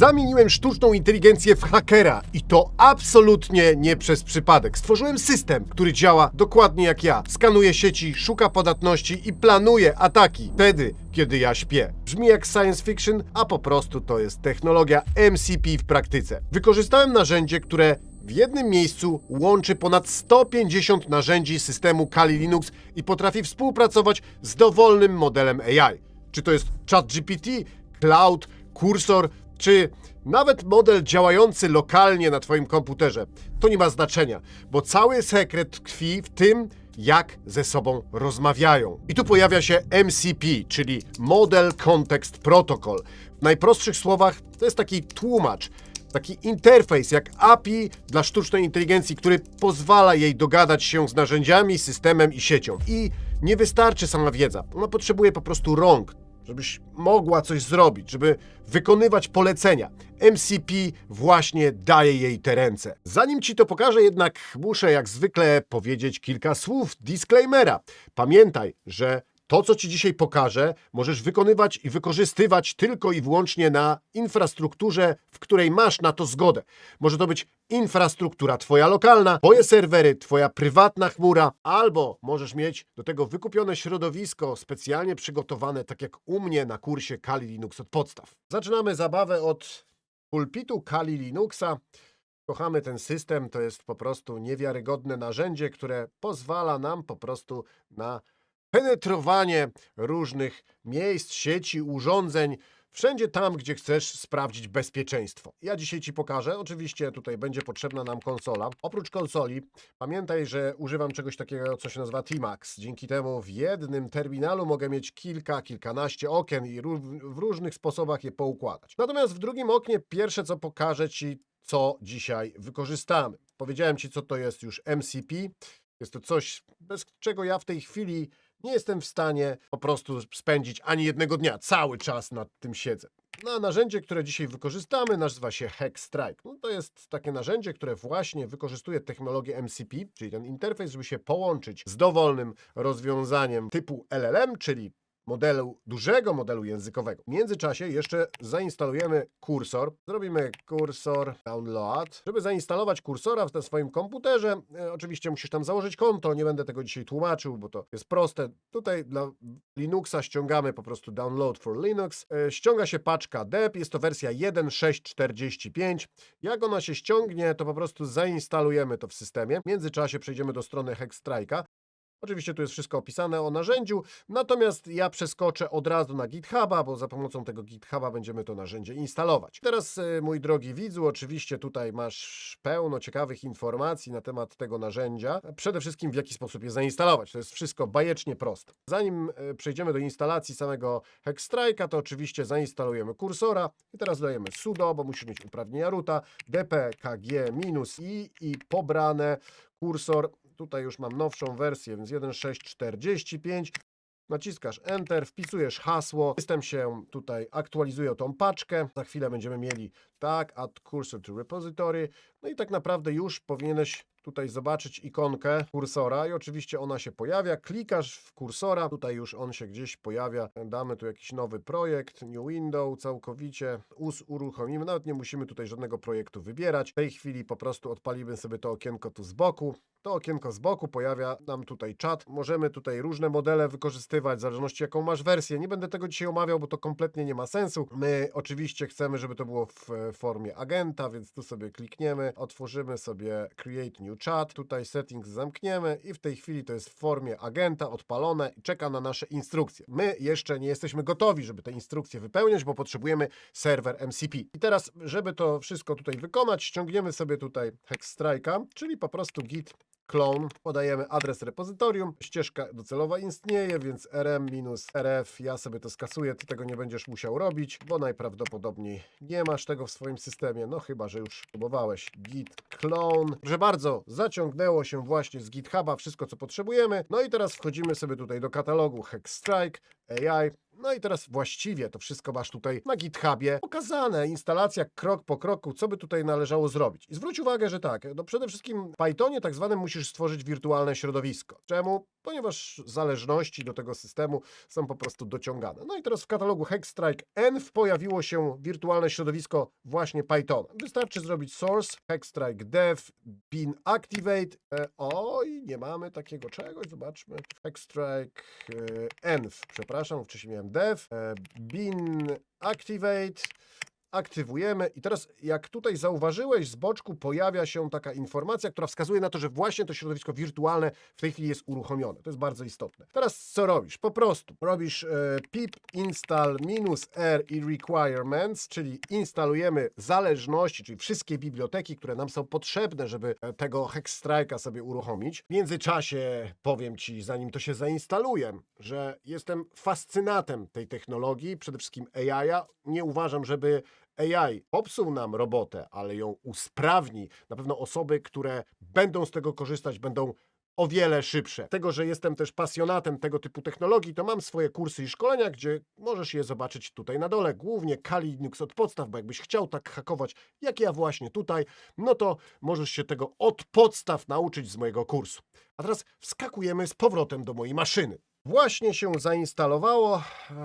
Zamieniłem sztuczną inteligencję w hakera i to absolutnie nie przez przypadek. Stworzyłem system, który działa dokładnie jak ja. Skanuje sieci, szuka podatności i planuje ataki wtedy, kiedy ja śpię. Brzmi jak science fiction, a po prostu to jest technologia MCP w praktyce. Wykorzystałem narzędzie, które w jednym miejscu łączy ponad 150 narzędzi systemu Kali Linux i potrafi współpracować z dowolnym modelem AI. Czy to jest ChatGPT, Cloud, Cursor, czy nawet model działający lokalnie na Twoim komputerze. To nie ma znaczenia, bo cały sekret tkwi w tym, jak ze sobą rozmawiają. I tu pojawia się MCP, czyli Model Context Protocol. W najprostszych słowach to jest taki tłumacz, taki interfejs jak API dla sztucznej inteligencji, który pozwala jej dogadać się z narzędziami, systemem i siecią. I nie wystarczy sama wiedza, ona potrzebuje po prostu rąk, żebyś mogła coś zrobić, żeby wykonywać polecenia. MCP właśnie daje jej te ręce. Zanim ci to pokażę, jednak muszę jak zwykle powiedzieć kilka słów disclaimera. Pamiętaj, że to, co Ci dzisiaj pokażę, możesz wykonywać i wykorzystywać tylko i wyłącznie na infrastrukturze, w której masz na to zgodę. Może to być infrastruktura Twoja lokalna, Twoje serwery, Twoja prywatna chmura, albo możesz mieć do tego wykupione środowisko specjalnie przygotowane, tak jak u mnie na kursie Kali Linux od podstaw. Zaczynamy zabawę od pulpitu Kali Linuxa. Kochamy ten system, to jest po prostu niewiarygodne narzędzie, które pozwala nam po prostu na penetrowanie różnych miejsc, sieci, urządzeń, wszędzie tam, gdzie chcesz sprawdzić bezpieczeństwo. Ja dzisiaj Ci pokażę, oczywiście tutaj będzie potrzebna nam konsola. Oprócz konsoli, pamiętaj, że używam czegoś takiego, co się nazywa Tmax. Dzięki temu w jednym terminalu mogę mieć kilka, kilkanaście okien i w różnych sposobach je poukładać. Natomiast w drugim oknie pierwsze, co pokażę Ci, co dzisiaj wykorzystamy. Powiedziałem Ci, co to jest już MCP. Jest to coś, bez czego ja w tej chwili nie jestem w stanie po prostu spędzić ani jednego dnia. Cały czas nad tym siedzę. No, a narzędzie, które dzisiaj wykorzystamy, nazywa się Hexstrike. No, to jest takie narzędzie, które właśnie wykorzystuje technologię MCP, czyli ten interfejs, żeby się połączyć z dowolnym rozwiązaniem typu LLM, czyli modelu dużego modelu językowego. W międzyczasie jeszcze zainstalujemy kursor. Zrobimy kursor download. Żeby zainstalować kursora na swoim komputerze, e, oczywiście musisz tam założyć konto. Nie będę tego dzisiaj tłumaczył, bo to jest proste. Tutaj dla Linuxa ściągamy po prostu download for Linux. E, ściąga się paczka dep, jest to wersja 1.6.45. Jak ona się ściągnie, to po prostu zainstalujemy to w systemie. W międzyczasie przejdziemy do strony Hexstrike'a. Oczywiście tu jest wszystko opisane o narzędziu, natomiast ja przeskoczę od razu na GitHuba, bo za pomocą tego GitHuba będziemy to narzędzie instalować. Teraz, y, mój drogi widzu, oczywiście tutaj masz pełno ciekawych informacji na temat tego narzędzia. Przede wszystkim w jaki sposób je zainstalować. To jest wszystko bajecznie proste. Zanim y, przejdziemy do instalacji samego Hexstrike'a, to oczywiście zainstalujemy kursora i teraz dajemy sudo, bo musisz mieć uprawnienia roota, dpkg-i i pobrane kursor Tutaj już mam nowszą wersję, więc 1.6.45. Naciskasz Enter, wpisujesz hasło, system się tutaj aktualizuje o tą paczkę. Za chwilę będziemy mieli tak, add cursor to repository. No i tak naprawdę już powinieneś tutaj zobaczyć ikonkę kursora i oczywiście ona się pojawia. Klikasz w kursora, tutaj już on się gdzieś pojawia. Damy tu jakiś nowy projekt, new window, całkowicie us uruchomimy. Nawet nie musimy tutaj żadnego projektu wybierać. W tej chwili po prostu odpalimy sobie to okienko tu z boku. To okienko z boku pojawia nam tutaj czat. Możemy tutaj różne modele wykorzystywać, w zależności jaką masz wersję. Nie będę tego dzisiaj omawiał, bo to kompletnie nie ma sensu. My oczywiście chcemy, żeby to było w e, formie agenta, więc tu sobie klikniemy, otworzymy sobie Create New Chat, tutaj settings zamkniemy i w tej chwili to jest w formie agenta odpalone i czeka na nasze instrukcje. My jeszcze nie jesteśmy gotowi, żeby te instrukcje wypełniać, bo potrzebujemy serwer MCP. I teraz, żeby to wszystko tutaj wykonać, ściągniemy sobie tutaj Hexstrike'a, czyli po prostu git clone, podajemy adres repozytorium, ścieżka docelowa istnieje, więc rm-rf, ja sobie to skasuję, ty tego nie będziesz musiał robić, bo najprawdopodobniej nie masz tego w swoim systemie, no chyba, że już próbowałeś. Git clone. Proszę bardzo, zaciągnęło się właśnie z GitHuba wszystko, co potrzebujemy, no i teraz wchodzimy sobie tutaj do katalogu Hexstrike AI, No i teraz właściwie to wszystko masz tutaj na GitHubie pokazane, instalacja krok po kroku, co by tutaj należało zrobić. I zwróć uwagę, że tak, no przede wszystkim w Pythonie tak zwanym musisz stworzyć wirtualne środowisko. Czemu? Ponieważ zależności do tego systemu są po prostu dociągane. No i teraz w katalogu Hexstrike Env pojawiło się wirtualne środowisko właśnie Pythona. Wystarczy zrobić source, Hexstrike dev, bin activate. E, oj, nie mamy takiego czegoś, zobaczmy. Hexstrike e, env, przepraszam, wcześniej miałem dev, bin activate. Aktywujemy i teraz jak tutaj zauważyłeś, z boczku pojawia się taka informacja, która wskazuje na to, że właśnie to środowisko wirtualne w tej chwili jest uruchomione. To jest bardzo istotne. Teraz co robisz? Po prostu robisz e, pip install r i requirements, czyli instalujemy zależności, czyli wszystkie biblioteki, które nam są potrzebne, żeby e, tego Hexstrike'a sobie uruchomić. W międzyczasie powiem Ci, zanim to się zainstaluje, że jestem fascynatem tej technologii, przede wszystkim AI-a. Nie uważam, żeby AI popsuł nam robotę, ale ją usprawni. Na pewno osoby, które będą z tego korzystać, będą o wiele szybsze. Tego, że jestem też pasjonatem tego typu technologii, to mam swoje kursy i szkolenia, gdzie możesz je zobaczyć tutaj na dole. Głównie Kali Linux od podstaw, bo jakbyś chciał tak hakować, jak ja właśnie tutaj, no to możesz się tego od podstaw nauczyć z mojego kursu. A teraz wskakujemy z powrotem do mojej maszyny. Właśnie się zainstalowało,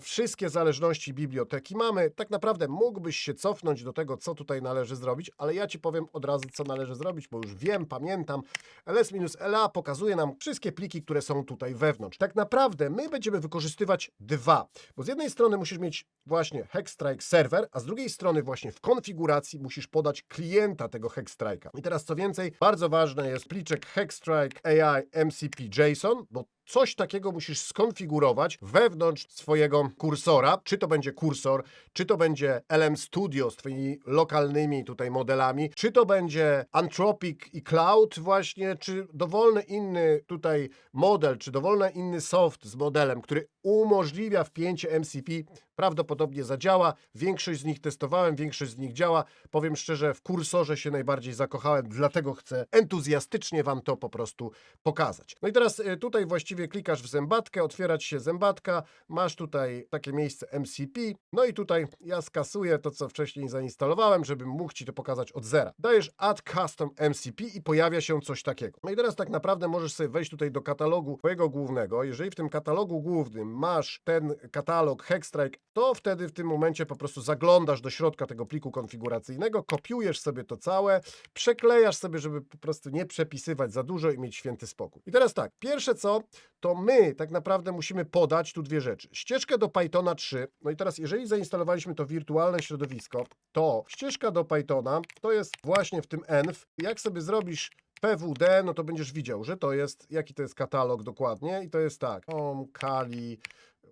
wszystkie zależności biblioteki mamy. Tak naprawdę mógłbyś się cofnąć do tego, co tutaj należy zrobić, ale ja Ci powiem od razu, co należy zrobić, bo już wiem, pamiętam. ls-la pokazuje nam wszystkie pliki, które są tutaj wewnątrz. Tak naprawdę my będziemy wykorzystywać dwa, bo z jednej strony musisz mieć właśnie Hexstrike serwer, a z drugiej strony właśnie w konfiguracji musisz podać klienta tego Hexstrike'a. I teraz co więcej, bardzo ważny jest pliczek Hexstrike AI MCP JSON, bo coś takiego musisz skonfigurować wewnątrz swojego kursora. Czy to będzie kursor, czy to będzie LM Studio z twoimi lokalnymi tutaj modelami, czy to będzie Anthropic i Cloud właśnie, czy dowolny inny tutaj model, czy dowolny inny soft z modelem, który umożliwia wpięcie MCP, prawdopodobnie zadziała. Większość z nich testowałem, większość z nich działa. Powiem szczerze, w kursorze się najbardziej zakochałem, dlatego chcę entuzjastycznie Wam to po prostu pokazać. No i teraz y, tutaj właściwie klikasz w zębatkę, otwierać się zębatka, masz tutaj takie miejsce MCP, no i tutaj ja skasuję to, co wcześniej zainstalowałem, żebym mógł Ci to pokazać od zera. Dajesz Add Custom MCP i pojawia się coś takiego. No i teraz tak naprawdę możesz sobie wejść tutaj do katalogu Twojego głównego. Jeżeli w tym katalogu głównym masz ten katalog Hexstrike, to wtedy w tym momencie po prostu zaglądasz do środka tego pliku konfiguracyjnego, kopiujesz sobie to całe, przeklejasz sobie, żeby po prostu nie przepisywać za dużo i mieć święty spokój. I teraz tak, pierwsze co, to my tak naprawdę musimy podać tu dwie rzeczy. Ścieżkę do Pythona 3, no i teraz jeżeli zainstalowaliśmy to wirtualne środowisko, to ścieżka do Pythona to jest właśnie w tym env. Jak sobie zrobisz PWD, no to będziesz widział, że to jest, jaki to jest katalog dokładnie i to jest tak, home, kali,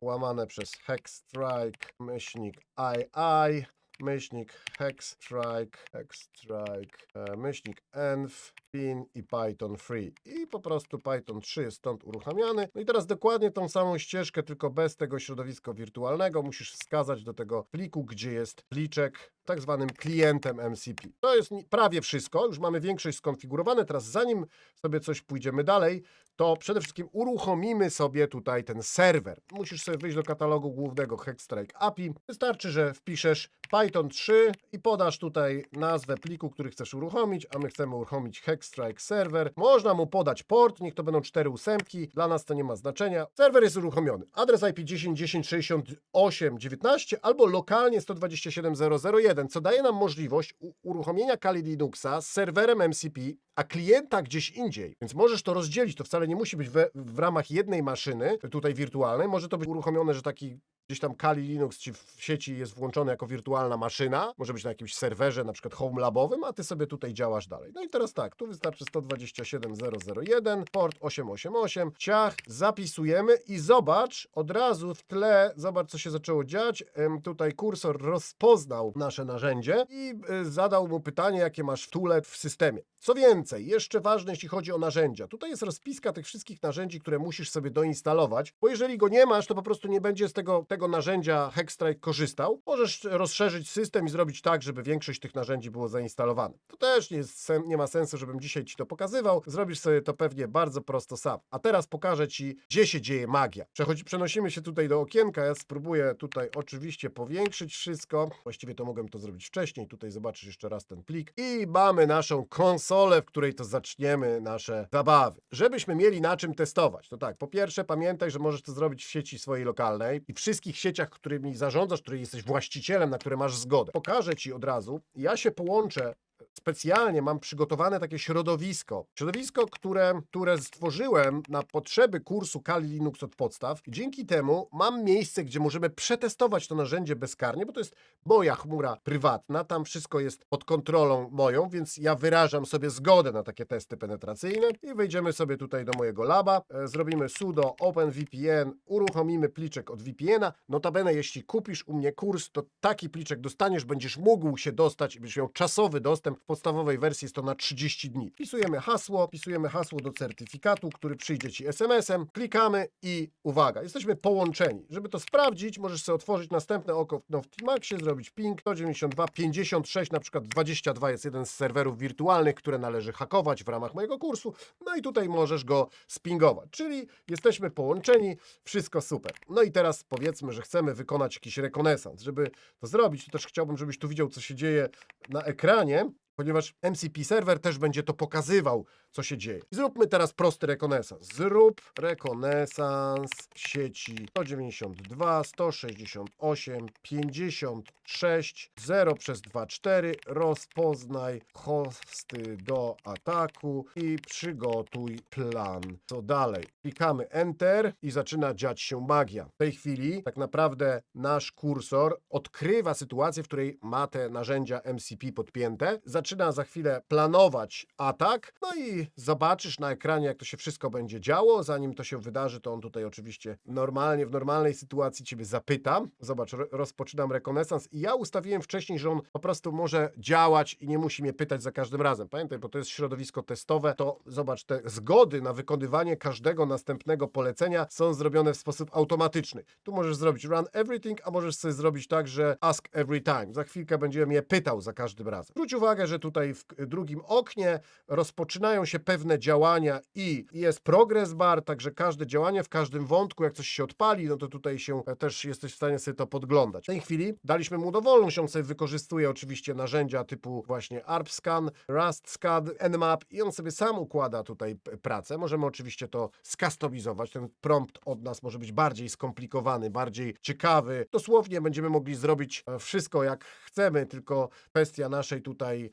łamane przez hexstrike, myślnik II, myślnik hexstrike, hexstrike, e, myślnik env, pin i python free. I po prostu python 3 jest stąd uruchamiany. No i teraz dokładnie tą samą ścieżkę, tylko bez tego środowiska wirtualnego musisz wskazać do tego pliku, gdzie jest pliczek tak zwanym klientem MCP. To jest prawie wszystko, już mamy większość skonfigurowane. Teraz zanim sobie coś pójdziemy dalej, to przede wszystkim uruchomimy sobie tutaj ten serwer. Musisz sobie wyjść do katalogu głównego Hexstrike API. Wystarczy, że wpiszesz Python 3 i podasz tutaj nazwę pliku, który chcesz uruchomić, a my chcemy uruchomić Hexstrike serwer. Można mu podać port, niech to będą 4 ósemki, dla nas to nie ma znaczenia. Serwer jest uruchomiony. Adres IP 10.10.68.19 albo lokalnie 127.0.0.1, co daje nam możliwość uruchomienia Kali Linuxa z serwerem MCP, a klienta gdzieś indziej. Więc możesz to rozdzielić, to wcale nie musi być we, w ramach jednej maszyny, tutaj wirtualnej, może to być uruchomione, że taki gdzieś tam Kali Linux ci w sieci jest włączony jako wirtualna maszyna, może być na jakimś serwerze, na przykład home labowym, a ty sobie tutaj działasz dalej. No i teraz tak, tu wystarczy 127.0.0.1, port 888, ciach, zapisujemy i zobacz, od razu w tle, zobacz co się zaczęło dziać, tutaj kursor rozpoznał nasze narzędzie i y, zadał mu pytanie, jakie masz w tule w systemie. Co więcej, jeszcze ważne, jeśli chodzi o narzędzia. Tutaj jest rozpiska tych wszystkich narzędzi, które musisz sobie doinstalować, bo jeżeli go nie masz, to po prostu nie będzie z tego tego narzędzia Hexstrike korzystał, możesz rozszerzyć system i zrobić tak, żeby większość tych narzędzi było zainstalowane. To też nie, jest nie ma sensu, żebym dzisiaj Ci to pokazywał. Zrobisz sobie to pewnie bardzo prosto sam. A teraz pokażę Ci, gdzie się dzieje magia. Przechodzi, przenosimy się tutaj do okienka. Ja spróbuję tutaj oczywiście powiększyć wszystko. Właściwie to mogłem to zrobić wcześniej. Tutaj zobaczysz jeszcze raz ten plik. I mamy naszą konsolę, w której to zaczniemy nasze zabawy. Żebyśmy mieli na czym testować. To tak, po pierwsze pamiętaj, że możesz to zrobić w sieci swojej lokalnej i wszystkich sieciach, którymi zarządzasz, której jesteś właścicielem, na które masz zgodę. Pokażę Ci od razu. Ja się połączę specjalnie mam przygotowane takie środowisko. Środowisko, które, które stworzyłem na potrzeby kursu Kali Linux od podstaw. Dzięki temu mam miejsce, gdzie możemy przetestować to narzędzie bezkarnie, bo to jest moja chmura prywatna. Tam wszystko jest pod kontrolą moją, więc ja wyrażam sobie zgodę na takie testy penetracyjne i wejdziemy sobie tutaj do mojego laba. E, Zrobimy sudo openvpn, uruchomimy pliczek od VPN-a. Notabene, jeśli kupisz u mnie kurs, to taki pliczek dostaniesz, będziesz mógł się dostać i będziesz miał czasowy dostęp. Podstawowej wersji jest to na 30 dni. Wpisujemy hasło, wpisujemy hasło do certyfikatu, który przyjdzie Ci SMS-em, klikamy i uwaga, jesteśmy połączeni. Żeby to sprawdzić, możesz sobie otworzyć następne oko w Tmaxie, zrobić ping 192, 56, na przykład 22 jest jeden z serwerów wirtualnych, które należy hakować w ramach mojego kursu, no i tutaj możesz go spingować, czyli jesteśmy połączeni, wszystko super. No i teraz powiedzmy, że chcemy wykonać jakiś rekonesans. Żeby to zrobić, to też chciałbym, żebyś tu widział, co się dzieje na ekranie, ponieważ MCP serwer też będzie to pokazywał, co się dzieje. Zróbmy teraz prosty rekonesans. Zrób rekonesans sieci 192, 168, 56, 0 przez 2, 4. Rozpoznaj hosty do ataku i przygotuj plan. Co dalej? Klikamy Enter i zaczyna dziać się magia. W tej chwili tak naprawdę nasz kursor odkrywa sytuację, w której ma te narzędzia MCP podpięte. Zaczyna za chwilę planować atak, no i zobaczysz na ekranie, jak to się wszystko będzie działo. Zanim to się wydarzy, to on tutaj oczywiście normalnie, w normalnej sytuacji Ciebie zapytam. Zobacz, ro- rozpoczynam rekonesans i ja ustawiłem wcześniej, że on po prostu może działać i nie musi mnie pytać za każdym razem. Pamiętaj, bo to jest środowisko testowe, to zobacz, te zgody na wykonywanie każdego następnego polecenia są zrobione w sposób automatyczny. Tu możesz zrobić run everything, a możesz sobie zrobić tak, że ask every time. Za chwilkę będzie mnie pytał za każdym razem. Zwróć uwagę, że tutaj w drugim oknie rozpoczynają się pewne działania i jest progress bar, także każde działanie w każdym wątku, jak coś się odpali, no to tutaj się e, też jesteś w stanie sobie to podglądać. W tej chwili daliśmy mu dowolność, on sobie wykorzystuje oczywiście narzędzia typu właśnie ARPScan, RustSCAD, Nmap i on sobie sam układa tutaj pracę. Możemy oczywiście to skustomizować. Ten prompt od nas może być bardziej skomplikowany, bardziej ciekawy. Dosłownie będziemy mogli zrobić e, wszystko jak chcemy, tylko kwestia naszej tutaj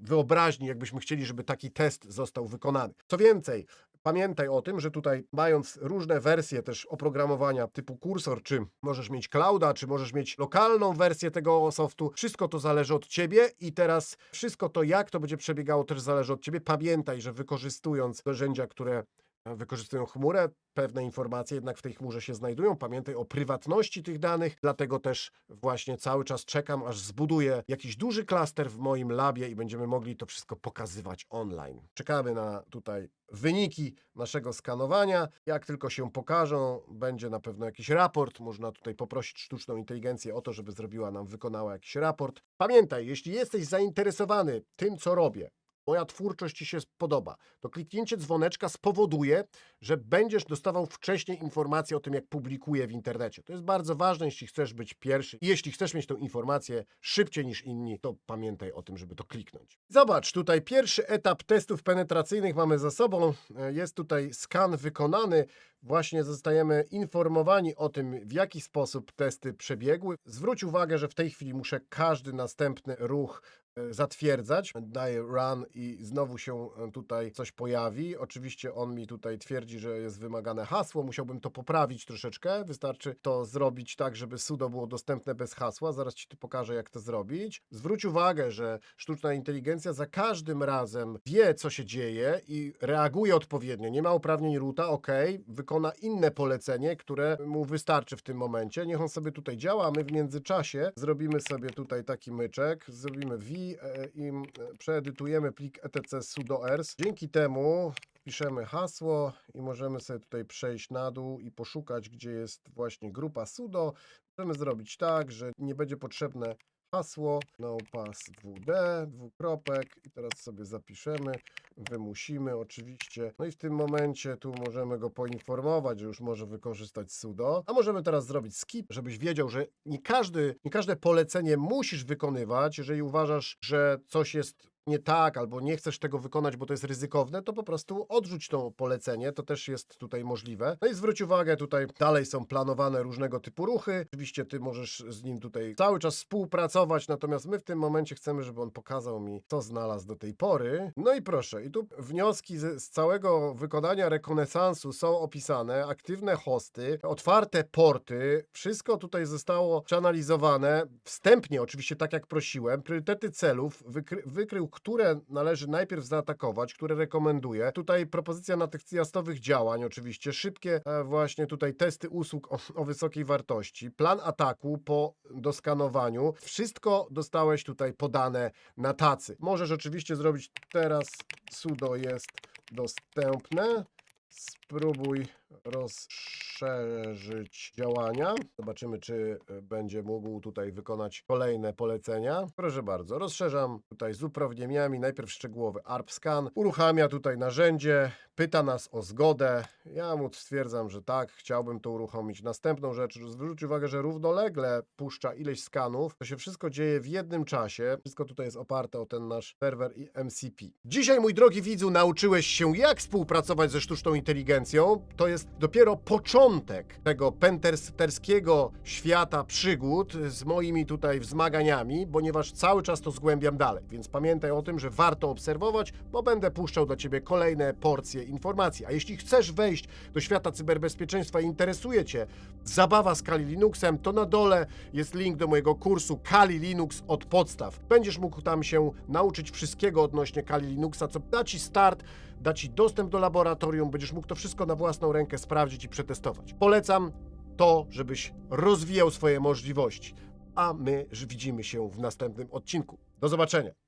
wyobraźni, jakbyśmy chcieli, żeby taki test został wykonany. Co więcej, pamiętaj o tym, że tutaj mając różne wersje też oprogramowania typu kursor, czy możesz mieć clouda, czy możesz mieć lokalną wersję tego softu, wszystko to zależy od ciebie i teraz wszystko to, jak to będzie przebiegało, też zależy od ciebie. Pamiętaj, że wykorzystując narzędzia, które wykorzystują chmurę, pewne informacje jednak w tej chmurze się znajdują. Pamiętaj o prywatności tych danych, dlatego też właśnie cały czas czekam, aż zbuduję jakiś duży klaster w moim labie i będziemy mogli to wszystko pokazywać online. Czekamy na tutaj wyniki naszego skanowania. Jak tylko się pokażą, będzie na pewno jakiś raport. Można tutaj poprosić sztuczną inteligencję o to, żeby zrobiła nam, wykonała jakiś raport. Pamiętaj, jeśli jesteś zainteresowany tym, co robię, moja twórczość Ci się podoba, to kliknięcie dzwoneczka spowoduje, że będziesz dostawał wcześniej informacje o tym, jak publikuję w internecie. To jest bardzo ważne, jeśli chcesz być pierwszy. I jeśli chcesz mieć tę informację szybciej niż inni, to pamiętaj o tym, żeby to kliknąć. Zobacz, tutaj pierwszy etap testów penetracyjnych mamy za sobą. E, Jest tutaj skan wykonany. Właśnie zostajemy informowani o tym, w jaki sposób testy przebiegły. Zwróć uwagę, że w tej chwili muszę każdy następny ruch zatwierdzać. Daję run i znowu się e, tutaj coś pojawi. Oczywiście on mi tutaj twierdzi, że jest wymagane hasło. Musiałbym to poprawić troszeczkę. Wystarczy to zrobić tak, żeby sudo było dostępne bez hasła. Zaraz Ci pokażę, jak to zrobić. Zwróć uwagę, że sztuczna inteligencja za każdym razem wie, co się dzieje i reaguje odpowiednio. Nie ma uprawnień roota, ok, wykona inne polecenie, które mu wystarczy w tym momencie. Niech on sobie tutaj działa, a my w międzyczasie zrobimy sobie tutaj taki myczek, zrobimy v e, i e, przeedytujemy plik etc sudo ers. Dzięki temu Wpiszemy hasło i możemy sobie tutaj przejść na dół i poszukać, gdzie jest właśnie grupa sudo. Możemy zrobić tak, że nie będzie potrzebne hasło nopass 2d, dwukropek i teraz sobie zapiszemy, wymusimy oczywiście. No i w tym momencie tu możemy go poinformować, że już może wykorzystać sudo. A możemy teraz zrobić skip, żebyś wiedział, że nie, każdy, nie każde polecenie musisz wykonywać. Jeżeli uważasz, że coś jest nie tak, albo nie chcesz tego wykonać, bo to jest ryzykowne, to po prostu odrzuć to polecenie, to też jest tutaj możliwe. No i zwróć uwagę, tutaj dalej są planowane różnego typu ruchy. Oczywiście ty możesz z nim tutaj cały czas współpracować, natomiast my w tym momencie chcemy, żeby on pokazał mi, co znalazł do tej pory. No i proszę, i tu wnioski z, z całego wykonania rekonesansu są opisane, aktywne hosty, otwarte porty, wszystko tutaj zostało przeanalizowane, wstępnie oczywiście tak jak prosiłem, priorytety celów, wykry, wykrył, które należy najpierw zaatakować, które rekomenduję. Tutaj propozycja natychmiastowych działań oczywiście, szybkie e, właśnie tutaj testy usług o, o wysokiej wartości, plan ataku po doskanowaniu. Wszystko dostałeś tutaj podane na tacy. Możesz oczywiście zrobić teraz sudo jest dostępne. Spróbuj rozszerzyć działania. Zobaczymy, czy e, będzie mógł tutaj wykonać kolejne polecenia. Proszę bardzo, rozszerzam tutaj z uprawnieniami. Najpierw szczegółowy ARP scan. Uruchamia tutaj narzędzie, pyta nas o zgodę. Ja mu stwierdzam, że tak, chciałbym to uruchomić. Następną rzecz, zwróć uwagę, że równolegle puszcza ileś skanów. To się wszystko dzieje w jednym czasie. Wszystko tutaj jest oparte o ten nasz serwer i MCP. Dzisiaj, mój drogi widzu, nauczyłeś się, jak współpracować ze sztuczną inteligencją. To jest dopiero początek tego pentesterskiego świata przygód z moimi tutaj wzmaganiami, ponieważ cały czas to zgłębiam dalej. Więc pamiętaj o tym, że warto obserwować, bo będę puszczał dla Ciebie kolejne porcje informacji. A jeśli chcesz wejść do świata cyberbezpieczeństwa i interesuje Cię zabawa z Kali Linuxem, to na dole jest link do mojego kursu Kali Linux od podstaw. Będziesz mógł tam się nauczyć wszystkiego odnośnie Kali Linuxa, co da Ci start, da Ci dostęp do laboratorium, będziesz mógł to wszystko na własną rękę sprawdzić i przetestować. Polecam to, żebyś rozwijał swoje możliwości. A my widzimy się w następnym odcinku. Do zobaczenia.